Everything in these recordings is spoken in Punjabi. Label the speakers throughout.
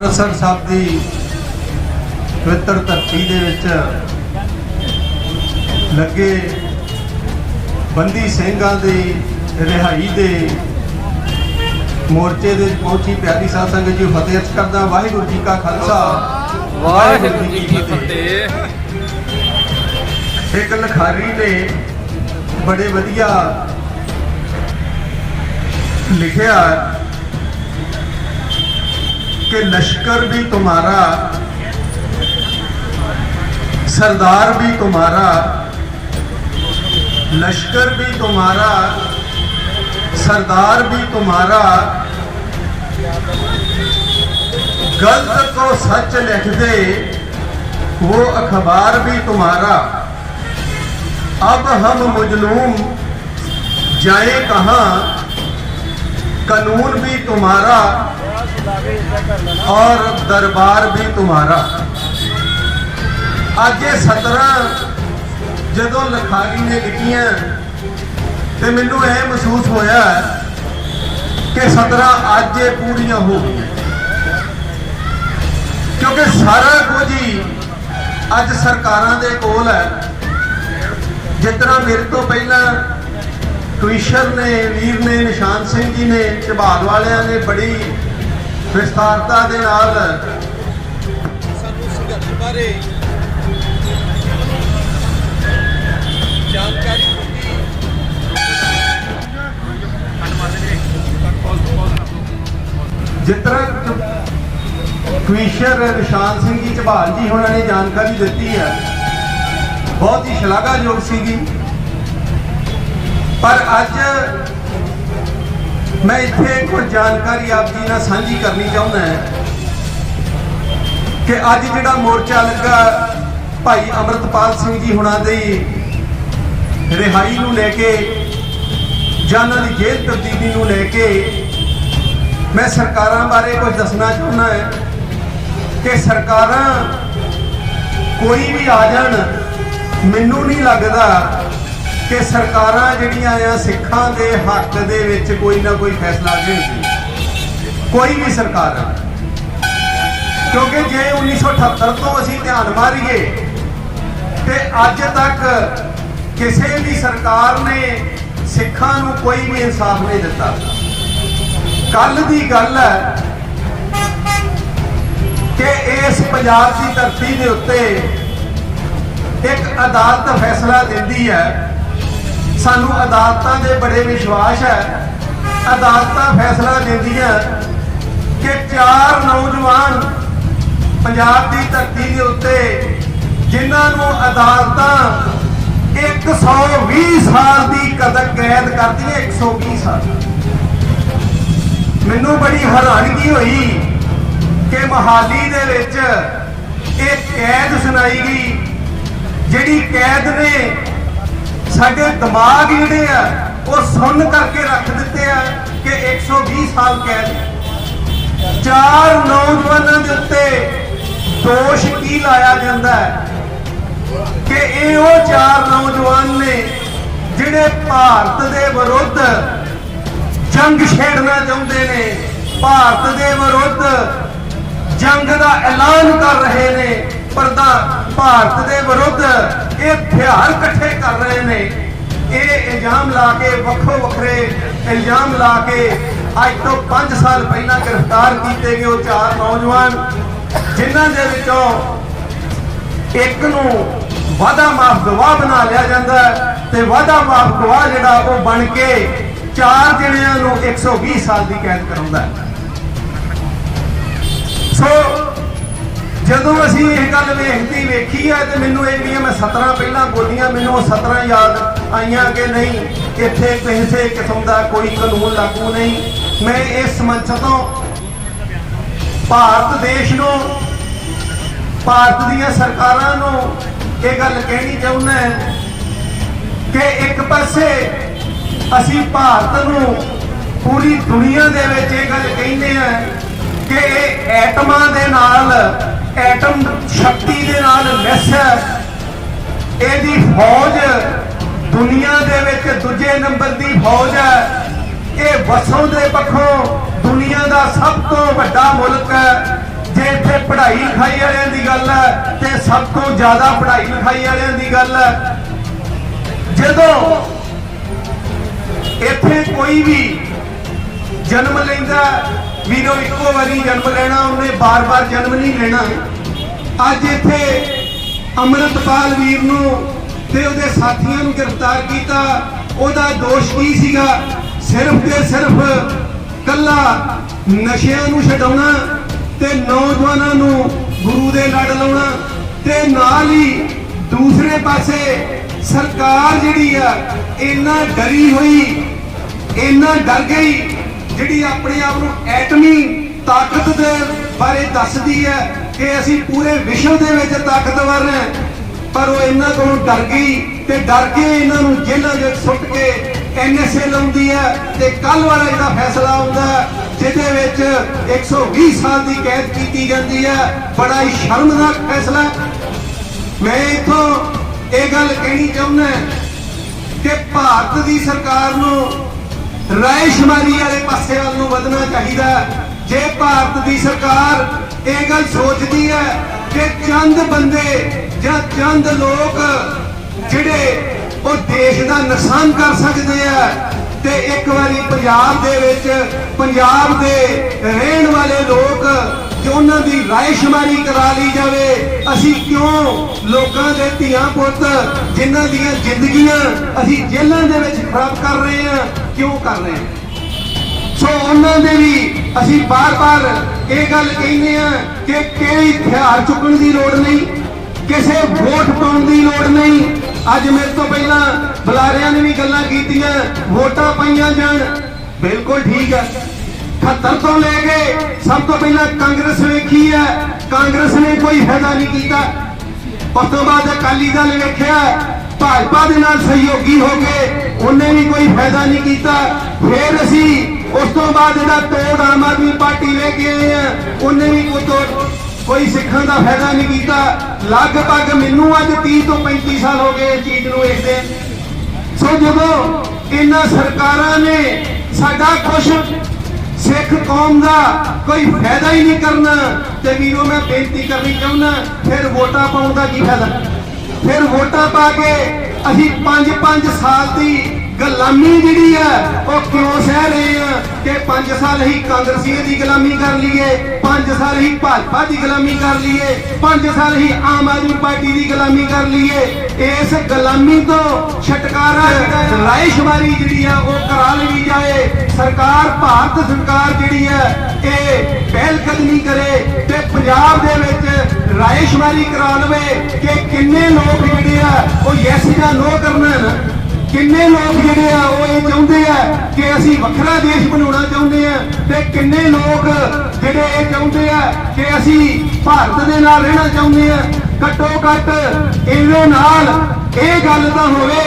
Speaker 1: ਅੰਮ੍ਰਿਤਸਰ ਸਾਹਿਬ ਦੀ ਪਵਿੱਤਰ ਧਰਤੀ ਦੇ ਵਿੱਚ ਲੱਗੇ ਬੰਦੀ ਸਿੰਘਾਂ ਦੀ ਰਿਹਾਈ ਦੇ ਮੋਰਚੇ ਦੇ ਪਹੁੰਚੀ ਪਿਆਰੀ ਸਾਧ ਸੰਗਤ ਜੀ ਫਤਿਹ ਅਰਜ਼ ਕਰਦਾ ਵਾਹਿਗੁਰੂ ਜੀ ਕਾ ਖਾਲਸਾ।
Speaker 2: ਵਾਹਿਗੁਰੂ ਜੀ ਕੀ ਫਤਿਹ।
Speaker 1: ਇੱਕ ਲਖਾਰੀ ਨੇ ਬੜੇ ਵਧੀਆ ਲਿਖਿਆ कि लश्कर भी तुम्हारा, सरदार भी तुम्हारा, लश्कर भी तुम्हारा, सरदार भी तुम्हारा। गलत को सच लिख दे, वो अखबार भी तुम्हारा। अब हम मजलूम जाए कहाँ? कानून भी तुम्हारा। ਔਰ ਦਰਬਾਰ ਵੀ ਤੁਹਾਡਾ ਅੱਜ ਇਹ 17 ਜਦੋਂ ਲਖਾਰੀ ਨੇ ਲਿਖੀਆਂ, ਤੇ ਮੈਨੂੰ ਇਹ ਮਹਿਸੂਸ ਹੋਇਆ ਕਿ 17 ਅੱਜ ਇਹ ਪੂਰੀਆਂ ਹੋ ਗਈਆਂ। ਕਿਉਂਕਿ ਸਾਰਾ ਕੁਝ ਹੀ ਅੱਜ ਸਰਕਾਰਾਂ ਦੇ ਕੋਲ ਹੈ। ਜਿਸ ਤਰ੍ਹਾਂ ਮੇਰੇ ਤੋਂ ਪਹਿਲਾਂ ਕਵਿਸ਼ਰ ਨੇ, ਵੀਰ ਨੇ, ਨਿਸ਼ਾਨ ਸਿੰਘ ਜੀ ਨੇ ਝਬਾਲ ਵਾਲਿਆਂ ਨੇ ਬੜੀ ਵਿਸਥਾਰਤਾ ਦੇ ਨਾਲ ਸਾਨੂੰ ਸੰਘਰਸ਼ ਬਾਰੇ ਜਾਣਕਾਰੀ ਦਿੱਤੀ। ਜਿਸ ਤਰ੍ਹਾਂ ਕਵਿਸ਼ਰ ਨਿਸ਼ਾਨ ਸਿੰਘ ਜੀ ਝਬਾਲ ਜੀ ਉਹਨਾਂ ਨੇ ਜਾਣਕਾਰੀ ਦਿੱਤੀ ਹੈ। ਬਹੁਤ ਹੀ ਸ਼ਲਾਘਾਯੋਗ ਸੀਗੀ। ਪਰ ਅੱਜ ਮੈਂ ਇੱਥੇ ਕੁਝ ਜਾਣਕਾਰੀ ਆਪ ਜੀ ਨਾਲ ਸਾਂਝੀ ਕਰਨੀ ਚਾਹੁੰਦਾ ਹਾਂ ਕਿ ਅੱਜ ਜਿਹੜਾ ਮੋਰਚਾ ਲੱਗਾ ਭਾਈ ਅਮਰਤਪਾਲ ਸਿੰਘ ਜੀ ਹੁਣਾਂ ਦੀ ਰਿਹਾਈ ਨੂੰ ਲੈ ਕੇ ਜਾਂ ਉਹਨਾਂ ਦੀ ਜੇਲ੍ਹ ਤਬਦੀਲੀ ਨੂੰ ਲੈ ਕੇ, ਮੈਂ ਸਰਕਾਰਾਂ ਬਾਰੇ ਕੁਝ ਦੱਸਣਾ ਚਾਹੁੰਦਾ ਹਾਂ ਕਿ ਸਰਕਾਰਾਂ ਕੋਈ ਵੀ ਆ ਜਾਣ, ਮੈਨੂੰ ਨਹੀਂ ਲੱਗਦਾ ਕਿ ਸਰਕਾਰਾਂ ਜਿਹੜੀਆਂ ਆ ਸਿੱਖਾਂ ਦੇ ਹੱਕ ਦੇ ਵਿੱਚ ਕੋਈ ਨਾ ਕੋਈ ਫੈਸਲਾ ਲੈਣਗੀ ਕੋਈ ਵੀ ਸਰਕਾਰ ਆ। ਕਿਉਂਕਿ ਜੇ 1978 ਤੋਂ ਅਸੀਂ ਧਿਆਨ ਮਾਰੀਏ, ਤੇ ਅੱਜ ਤੱਕ ਕਿਸੇ ਵੀ ਸਰਕਾਰ ਨੇ ਸਿੱਖਾਂ ਨੂੰ ਕੋਈ ਵੀ ਇਨਸਾਫ ਨਹੀਂ ਦਿੱਤਾ। ਕੱਲ ਦੀ ਗੱਲ ਹੈ ਕਿ ਇਸ ਪੰਜਾਬ ਦੀ ਧਰਤੀ ਦੇ ਉੱਤੇ ਇੱਕ ਅਦਾਲਤ ਫੈਸਲਾ ਦਿੰਦੀ ਹੈ ਸਾਨੂੰ ਅਦਾਲਤਾਂ ਦੇ ਬੜੇ ਵਿਸ਼ਵਾਸ ਹੈ। ਅਦਾਲਤਾਂ ਫੈਸਲਾ ਦਿੰਦੀਆਂ ਕਿ ਚਾਰ ਨੌਜਵਾਨ ਪੰਜਾਬ ਦੀ ਧਰਤੀ ਦੇ ਉੱਤੇ ਜਿਨ੍ਹਾਂ ਨੂੰ ਅਦਾਲਤਾਂ 120 ਸਾਲ ਦੀ ਕਦਕ ਕੈਦ ਕਰਦੀਆਂ 120 ਸਾਲ। ਮੈਨੂੰ ਬੜੀ ਹੈਰਾਨਗੀ ਹੋਈ ਕਿ ਮਹਾਲੀ ਦੇ ਵਿੱਚ ਇਹ ਕੈਦ ਸੁਣਾਈ ਗਈ, ਜਿਹੜੀ ਕੈਦ ਨੇ ਸਾਡੇ ਦਿਮਾਗ ਜਿਹੜੇ ਆ, ਉਹ ਸੁੰਨ ਕਰਕੇ ਰੱਖ ਦਿੱਤੇ ਆ ਕਿ 120 ਸਾਲ ਕੈਦ ਚਾਰ ਨੌਜਵਾਨਾਂ ਦੇ ਉੱਤੇ ਦੋਸ਼ ਕੀ ਲਾਇਆ ਜਾਂਦਾ ਹੈ? ਕਿ ਇਹ ਉਹ ਚਾਰ ਨੌਜਵਾਨ ਨੇ ਜਿਹੜੇ ਭਾਰਤ ਦੇ ਵਿਰੁੱਧ ਜੰਗ ਛੇੜਨਾ ਚਾਹੁੰਦੇ ਨੇ, ਭਾਰਤ ਦੇ ਵਿਰੁੱਧ ਜੰਗ ਦਾ ਐਲਾਨ ਕਰ ਰਹੇ ਨੇ ਪਰਦਾ ਭਾਰਤ ਦੇ ਵਿਰੁੱਧ ਇਹ ਹਥਿਆਰ ਇਕੱਠੇ ਕਰ ਰਹੇ ਨੇ। ਇਹ ਇਲਜ਼ਾਮ ਲਾ ਕੇ ਵੱਖੋ ਵੱਖਰੇ ਇਲਜ਼ਾਮ ਲਾ ਕੇ ਅੱਜ ਤੋਂ 5 ਸਾਲ ਪਹਿਲਾਂ ਗ੍ਰਿਫਤਾਰ ਕੀਤੇ ਗਏ ਉਹ ਚਾਰ ਨੌਜਵਾਨ, ਜਿਨ੍ਹਾਂ ਦੇ ਵਿੱਚੋਂ ਇੱਕ ਨੂੰ ਵਾਦਾ ਮਾਫ ਗਵਾਹ ਬਣਾ ਲਿਆ ਜਾਂਦਾ ਤੇ ਵਾਦਾ ਮਾਫ ਗਵਾਹ ਜਿਹੜਾ ਉਹ ਬਣ ਕੇ ਚਾਰ ਜਣਿਆਂ ਨੂੰ 120 ਸਾਲ ਦੀ ਕੈਦ ਕਰਾਉਂਦਾ ਸੋ ਜਦੋਂ ਅਸੀਂ ਇਹ ਗੱਲ ਵੇਖਦੀ ਵੇਖੀ ਹੈ ਤੇ ਮੈਨੂੰ ਇਹ ਵੀ ਮੈਂ 17 ਪਹਿਲਾਂ ਬੋਲੀਆਂ, ਮੈਨੂੰ ਉਹ 17 ਯਾਦ ਆਈਆਂ ਕਿ ਨਹੀਂ, ਇੱਥੇ ਕਿਸੇ ਕਿਸਮ ਦਾ ਕੋਈ ਕਾਨੂੰਨ ਲਾਗੂ ਨਹੀਂ। ਮੈਂ ਇਸ ਮੰਚ ਤੋਂ ਭਾਰਤ ਦੇਸ਼ ਨੂੰ, ਭਾਰਤ ਦੀਆਂ ਸਰਕਾਰਾਂ ਨੂੰ ਇਹ ਗੱਲ ਕਹਿਣੀ ਚਾਹੁੰਦਾ ਕਿ ਇੱਕ ਪਾਸੇ ਅਸੀਂ ਭਾਰਤ ਨੂੰ ਪੂਰੀ ਦੁਨੀਆ ਦੇ ਵਿੱਚ ਇਹ ਗੱਲ ਕਹਿੰਦੇ ਆ ਕਿ ਇਹ ਐਟਮਾਂ ਦੇ ਨਾਲ ਐਟਮ ਸ਼ਕਤੀ ਦੇ ਨਾਲ ਮਿਸ ਹੈ। ਇਹਦੀ ਫੌਜ ਦੁਨੀਆ ਦੇ ਵਿੱਚ ਦੂਜੇ ਨੰਬਰ ਦੀ ਫੌਜ ਹੈ। ਇਹ ਵਸੋਂ ਦੇ ਪੱਖੋਂ ਦੁਨੀਆ ਦਾ ਸਭ ਤੋਂ ਵੱਡਾ ਮੁਲਕ ਹੈ। ਜੇ ਇੱਥੇ ਪੜ੍ਹਾਈ ਲਿਖਾਈ ਵਾਲਿਆਂ ਦੀ ਗੱਲ ਹੈ, ਤੇ ਸਭ ਤੋਂ ਜ਼ਿਆਦਾ ਪੜ੍ਹਾਈ ਲਿਖਾਈ ਵਾਲਿਆਂ ਦੀ ਗੱਲ ਹੈ। ਜਦੋਂ ਇੱਥੇ ਕੋਈ ਵੀ ਜਨਮ ਲੈਂਦਾ ਵੀਰੋ, ਇੱਕੋ ਵਾਰੀ ਜਨਮ ਲੈਣਾ, ਉਹਨੇ ਬਾਰ-ਬਾਰ ਜਨਮ ਨਹੀਂ ਲੈਣਾ। ਅੱਜ ਇੱਥੇ ਅੰਮ੍ਰਿਤਪਾਲ ਵੀਰ ਨੂੰ ਤੇ ਉਹਦੇ ਸਾਥੀਆਂ ਨੂੰ ਗ੍ਰਿਫਤਾਰ ਕੀਤਾ। ਉਹਦਾ ਦੋਸ਼ ਕੀ ਸੀਗਾ? ਸਿਰਫ ਤੇ ਸਿਰਫ ਕੱਲਾ ਨਸ਼ਿਆਂ ਨੂੰ ਛਡਾਉਣਾ ਤੇ ਨੌਜਵਾਨਾਂ ਨੂੰ ਗੁਰੂ ਦੇ ਲੜ ਲਾਉਣਾ ਤੇ ਨਾਲ ਹੀ ਦੂਸਰੇ ਪਾਸੇ ਸਰਕਾਰ ਜਿਹੜੀ ਆ, ਇੰਨਾ ਡਰੀ ਹੋਈ, ਇੰਨਾ ਡਰ ਗਈ ਜਿਹੜੀ ਆਪਣੇ ਆਪ ਨੂੰ ਐਟਮੀ ਤਾਕਤ ਦੇ ਬਾਰੇ ਦੱਸਦੀ ਹੈ ਕਿ ਅਸੀਂ ਪੂਰੇ ਵਿਸ਼ਵ ਦੇ ਵਿੱਚ ਤਾਕਤਵਰ ਹਾਂ ਪਰ ਉਹ ਇਹਨਾਂ ਕੋਲੋਂ ਡਰ ਗਈ ਤੇ ਡਰ ਕੇ ਇਹਨਾਂ ਨੂੰ ਜੇਲ੍ਹਾਂ ਵਿੱਚ ਸੁੱਟ ਕੇ ਐਨਐਸਏ ਲਾਉਂਦੀ ਹੈ ਤੇ ਕੱਲ ਵਾਲਾ ਜਿਹੜਾ ਫੈਸਲਾ ਆਉਂਦਾ ਜਿਹਦੇ ਵਿੱਚ 120 ਸਾਲ ਦੀ ਕੈਦ ਕੀਤੀ ਜਾਂਦੀ ਹੈ, ਬੜਾ ਹੀ ਸ਼ਰਮਨਾਕ ਫੈਸਲਾ ਮੈਂ ਇਥੋਂ ਇਹ ਗੱਲ ਕਹਿਣੀ ਚਾਹੁੰਦਾ ਕਿ ਭਾਰਤ ਦੀ ਸਰਕਾਰ ਨੂੰ ਰਾਇਸ਼ਮਾਰੀ ਵਾਲੇ ਪਾਸੇ ਵੱਲ ਨੂੰ ਵਧਣਾ ਚਾਹੀਦਾ ਜੇ ਭਾਰਤ ਦੀ ਸਰਕਾਰ ਇਹ ਗੱਲ ਸੋਚਦੀ ਹੈ ਕਿ ਚੰਦ ਬੰਦੇ ਜਾਂ ਚੰਦ ਲੋਕ ਜਿਹੜੇ ਉਹ ਦੇਸ਼ ਦਾ ਨੁਕਸਾਨ ਕਰ ਸਕਦੇ ਆ, ਤੇ ਇੱਕ ਵਾਰੀ ਪੰਜਾਬ ਦੇ ਵਿੱਚ ਪੰਜਾਬ ਦੇ ਰਹਿਣ ਵਾਲੇ ਲੋਕ ਜੇ ਉਹਨਾਂ ਦੀ ਰਾਇਸ਼ਮਾਰੀ ਕਰਾ ਲਈ ਜਾਵੇ, ਅਸੀਂ ਕਿਉਂ ਲੋਕਾਂ ਦੇ ਧੀਆਂ ਪੁੱਤ ਜਿਨ੍ਹਾਂ ਦੀਆਂ ਜ਼ਿੰਦਗੀਆਂ ਅਸੀਂ ਜੇਲ੍ਹਾਂ ਦੇ ਵਿੱਚ ਖਰਾਬ ਕਰ ਰਹੇ ਹਾਂ? ਕਿਉਂ ਕਰ ਰਹੇ ਹਾਂ? ਸੋ ਉਹਨਾਂ ਦੇ ਵੀ ਅਸੀਂ ਬਾਰ-ਬਾਰ ਇਹ ਗੱਲ ਕਹਿੰਦੇ ਆ ਕਿ ਕੋਈ ਹਥਿਆਰ ਚੁੱਕਣ ਦੀ ਲੋੜ ਨਹੀਂ, ਕਿਸੇ ਵੋਟ ਪਾਉਣ ਦੀ ਲੋੜ ਨਹੀਂ। ਅੱਜ ਮੇਰੇ ਤੋਂ ਪਹਿਲਾਂ ਬੁਲਾਰਿਆਂ ਨੇ ਵੀ ਗੱਲਾਂ ਕੀਤੀਆਂ, ਵੋਟਾਂ ਪਾਈਆਂ ਜਾਣ। ਬਿਲਕੁਲ ਠੀਕ ਹੈ। ਖੱਤਰ ਤੋਂ ਲੈ ਕੇ ਸਭ ਤੋਂ ਪਹਿਲਾਂ ਕਾਂਗਰਸ ਵੇਖੀ ਹੈ। ਕਾਂਗਰਸ ਨੇ ਕੋਈ ਫਾਇਦਾ ਨਹੀਂ ਕੀਤਾ। ਉਸ ਤੋਂ ਬਾਅਦ ਅਕਾਲੀ ਦਲ ਵੇਖਿਆ। ਭਾਜਪਾ ਦੇ ਨਾਲ ਸਹਿਯੋਗੀ ਹੋ ਕੇ ਉਹਨੇ ਵੀ ਕੋਈ ਫਾਇਦਾ ਨਹੀਂ ਕੀਤਾ। ਫਿਰ ਅਸੀਂ ਉਸ ਤੋਂ ਬਾਅਦ ਜਿਹੜਾ ਤੋੜ ਆਮ ਆਦਮੀ ਪਾਰਟੀ ਲੈ ਕੇ ਆਏ ਆ, ਉਹਨੇ ਵੀ ਕੋਈ ਕੋਈ ਸਿੱਖਾਂ ਦਾ ਫਾਇਦਾ ਨਹੀਂ ਕੀਤਾ। ਲਗਭਗ ਮੈਨੂੰ ਅੱਜ 30 ਤੋਂ 35 ਸਾਲ ਹੋ ਗਏ ਇਸ ਚੀਜ਼ ਨੂੰ ਇਸ ਵੇਖਦੇ ਸੋ ਜਦੋਂ ਇਹਨਾਂ ਸਰਕਾਰਾਂ ਨੇ ਸਾਡਾ ਕੁਝ ਸਿੱਖ ਕੌਮ ਦਾ ਕੋਈ ਫਾਇਦਾ ਹੀ ਨਹੀਂ ਕਰਨਾ, ਤੇ ਵੀਰੋ ਮੈਂ ਬੇਨਤੀ ਕਰਨੀ ਚਾਹੁੰਦਾ, ਫਿਰ ਵੋਟਾਂ ਪਾਉਣ ਦਾ ਕੀ ਫਾਇਦਾ? ਫਿਰ ਵੋਟਾਂ ਪਾ ਕੇ ਅਸੀਂ 5-5 ਸਾਲ ਦੀ ਗੁਲਾਮੀ ਜਿਹੜੀ ਹੈ ਉਹ ਕਿਉਂ ਸਹਿ ਰਹੇ ਆ ਕਿ 5 ਸਾਲ ਅਸੀਂ ਕਾਂਗਰਸੀਆਂ ਦੀ ਗੁਲਾਮੀ ਕਰ ਲਈਏ 5 ਸਾਲ ਹੀ ਭਾਜਪਾ ਦੀ ਗੁਲਾਮੀ ਕਰ ਲਈਏ 5 ਸਾਲ ਹੀ ਆਮ ਆਦਮੀ ਪਾਰਟੀ ਦੀ ਗੁਲਾਮੀ ਕਰ ਲਈਏ। ਇਸ ਗੁਲਾਮੀ ਤੋਂ ਛਟਕਾਰਾ ਰਾਇਸ਼ਮਾਰੀ ਜਿਹੜੀ ਆ, ਉਹ ਕਰਾ ਲਈ ਜਾਏ। ਸਰਕਾਰ, ਭਾਰਤ ਸਰਕਾਰ ਜਿਹੜੀ ਹੈ ਇਹ ਪਹਿਲ ਕਦਮੀ ਕਰੇ ਤੇ ਪੰਜਾਬ ਦੇ ਵਿੱਚ ਰਾਏ ਸ਼ੁਮਾਰੀ ਕਰਾ ਲਵੇ ਕਿ ਕਿੰਨੇ ਲੋਕ ਜਿਹੜੇ ਆ, ਉਹ ਯੈਸ ਜਾਂ ਨੋ ਕਰਨਾ ਕਿੰਨੇ ਲੋਕ ਜਿਹੜੇ ਆ, ਉਹ ਇਹ ਚਾਹੁੰਦੇ ਆ ਕਿ ਅਸੀਂ ਵੱਖਰਾ ਦੇਸ਼ ਬਣਾਉਣਾ ਚਾਹੁੰਦੇ ਆ ਤੇ ਕਿੰਨੇ ਲੋਕ ਜਿਹੜੇ ਇਹ ਚਾਹੁੰਦੇ ਆ ਕਿ ਅਸੀਂ ਭਾਰਤ ਦੇ ਨਾਲ ਰਹਿਣਾ ਚਾਹੁੰਦੇ ਆ। ਘੱਟੋ ਘੱਟ ਇਹਦੇ ਨਾਲ ਇਹ ਗੱਲ ਤਾਂ ਹੋਵੇ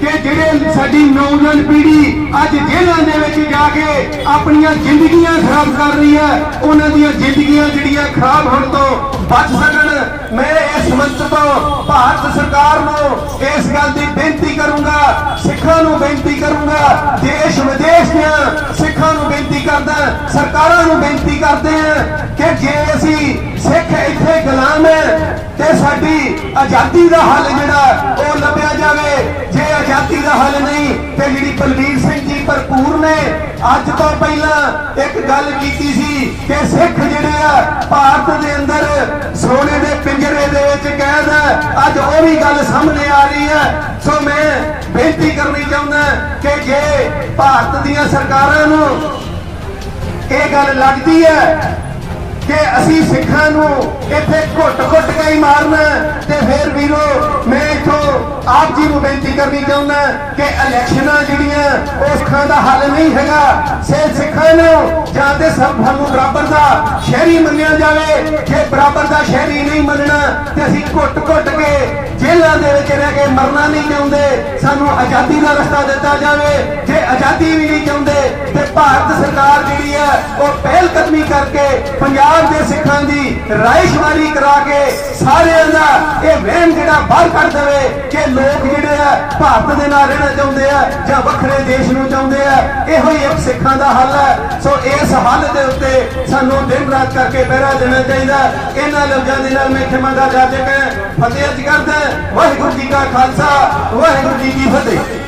Speaker 1: ਕਿ ਜਿਹੜੇ ਸਾਡੀ ਨੌਜਵਾਨ ਪੀੜ੍ਹੀ ਅੱਜ ਜੇਲ੍ਹਾਂ ਦੇ ਵਿੱਚ ਜਾ ਕੇ ਆਪਣੀਆਂ ਜ਼ਿੰਦਗੀਆਂ ਖਰਾਬ ਕਰ ਰਹੀ ਹੈ, ਉਹਨਾਂ ਦੀਆਂ ਜ਼ਿੰਦਗੀਆਂ ਜਿਹੜੀਆਂ ਖਰਾਬ ਹੋਣ ਤੋਂ ਬਚ ਸਕਣ, ਮੈਂ ਇਸ ਮੰਚ ਤੋਂ ਭਾਰਤ ਸਰਕਾਰ ਨੂੰ ਇਸ ਗੱਲ ਦੀ ਬੇਨਤੀ ਕਰੂੰਗਾ, ਸਿੱਖਾਂ ਨੂੰ ਬੇਨਤੀ ਕਰੂੰਗਾ, ਦੇਸ਼ ਵਿਦੇਸ਼ ਦੀਆਂ ਸਿੱਖਾਂ ਨੂੰ ਬੇਨਤੀ ਕਰਦਾ, ਸਰਕਾਰਾਂ ਨੂੰ ਬੇਨਤੀ ਕਰਦੇ ਹਾਂ ਕਿ ਜੇ ਅਸੀਂ ਇੱਥੇ ਗੁਲਾਮ ਹੈ ਤੇ ਸਾਡੀ ਆਜ਼ਾਦੀ ਦਾ ਹੱਲ ਜਿਹੜਾ ਉਹ ਲੱਭਿਆ ਜਾਵੇ। ਜੇ ਆਜ਼ਾਦੀ ਦਾ ਹੱਲ ਨਹੀਂ, ਤੇ ਜਿਹੜੀ ਬਲਬੀਰ ਸਿੰਘ ਜੀ ਭਰਪੂਰ ਨੇ, ਅੱਜ ਤੋਂ ਪਹਿਲਾਂ ਇੱਕ ਗੱਲ ਕੀਤੀ ਸੀ ਕਿ ਸਿੱਖ ਜਿਹੜੇ ਆ, ਭਾਰਤ ਦੇ ਅੰਦਰ ਸੋਨੇ ਦੇ ਪਿੰਜਰੇ ਦੇ ਵਿੱਚ ਕੈਦ ਹੈ ਅੱਜ ਉਹ ਵੀ ਗੱਲ ਸਾਹਮਣੇ ਆ ਰਹੀ ਹੈ ਸੋ ਮੈਂ ਬੇਨਤੀ ਕਰਨੀ ਚਾਹੁੰਦਾ ਕਿ ਜੇ ਭਾਰਤ ਦੀਆਂ ਸਰਕਾਰਾਂ ਨੂੰ ਇਹ ਗੱਲ ਲੱਗਦੀ ਹੈ ਕਿ ਅਸੀਂ ਸਿੱਖਾਂ ਨੂੰ ਇੱਥੇ ਘੁੱਟ-ਘੁੱਟ ਕੇ ਹੀ ਮਾਰਨਾ ਤੇ ਫਿਰ ਵੀਰੋ, ਮੈਂ ਇਥੋਂ ਆਪ ਜੀ ਨੂੰ ਬੇਨਤੀ ਕਰਨੀ ਚਾਹੁੰਦਾ ਕਿ ਇਲੈਕਸ਼ਨਾਂ ਜਿਹੜੀਆਂ ਉਹ ਸਿੱਖਾਂ ਦਾ ਹੱਲ ਨਹੀਂ ਹੈਗਾ। ਸੇ ਸਿੱਖਾਂ ਨੂੰ ਜਾਂ ਤੇ ਸਭ ਨੂੰ ਬਰਾਬਰ ਦਾ ਸ਼ਹਿਰੀ ਮੰਨਿਆ ਜਾਵੇ। ਜੇ ਬਰਾਬਰ ਦਾ ਸ਼ਹਿਰੀ ਨਹੀਂ ਮੰਨਣਾ, ਤੇ ਅਸੀਂ ਘੁੱਟ-ਘੁੱਟ ਕੇ ਜੇਲ੍ਹਾਂ ਦੇ ਵਿੱਚ ਰਹਿ ਕੇ ਮਰਨਾ ਨਹੀਂ ਚਾਹੁੰਦੇ। ਸਾਨੂੰ ਆਜ਼ਾਦੀ ਦਾ ਰਸਤਾ ਦਿੱਤਾ ਜਾਵੇ। ਜੇ ਆਜ਼ਾਦੀ ਵੀ ਨਹੀਂ ਭਾਰਤ ਸਰਕਾਰ ਜਿਹੜੀ ਹੈ, ਉਹ ਪਹਿਲ ਕਦਮੀ ਕਰਕੇ ਪੰਜਾਬ ਦੇ ਸਿੱਖਾਂ ਦੀ ਰਾਇਸ਼ਮਾਰੀ ਕਰਾ ਕੇ ਸਾਰਿਆਂ ਦਾ ਇਹ ਵਹਿਮ ਜਿਹੜਾ ਬਾਹਰ ਕੱਢ ਦੇਵੇ ਕਿ ਲੋਕ ਜਿਹੜੇ ਆ, ਭਾਰਤ ਦੇ ਨਾਲ ਰਹਿਣਾ ਚਾਹੁੰਦੇ ਆ ਜਾਂ ਵੱਖਰੇ ਦੇਸ਼ ਨੂੰ ਚਾਹੁੰਦੇ ਆ, ਇਹੋ ਹੀ ਇੱਕ ਸਿੱਖਾਂ ਦਾ ਹੱਲ ਹੈ। ਸੋ ਇਸ ਹੱਲ ਦੇ ਉੱਤੇ ਸਾਨੂੰ ਦਿਨ ਰਾਤ ਕਰਕੇ ਪਹਿਰਾ ਦੇਣਾ ਚਾਹੀਦਾ। ਇਹਨਾਂ ਲਫ਼ਜ਼ਾਂ ਦੇ ਨਾਲ ਮੈਂ ਖਿਮਾ ਦਾ ਜਾ ਕੇ ਫਤਿਹ ਅਰਜ਼ ਕਰਦਾ ਵਾਹਿਗੁਰੂ ਜੀ ਕਾ ਖਾਲਸਾ, ਵਾਹਿਗੁਰੂ ਜੀ ਕੀ ਫਤਿਹ।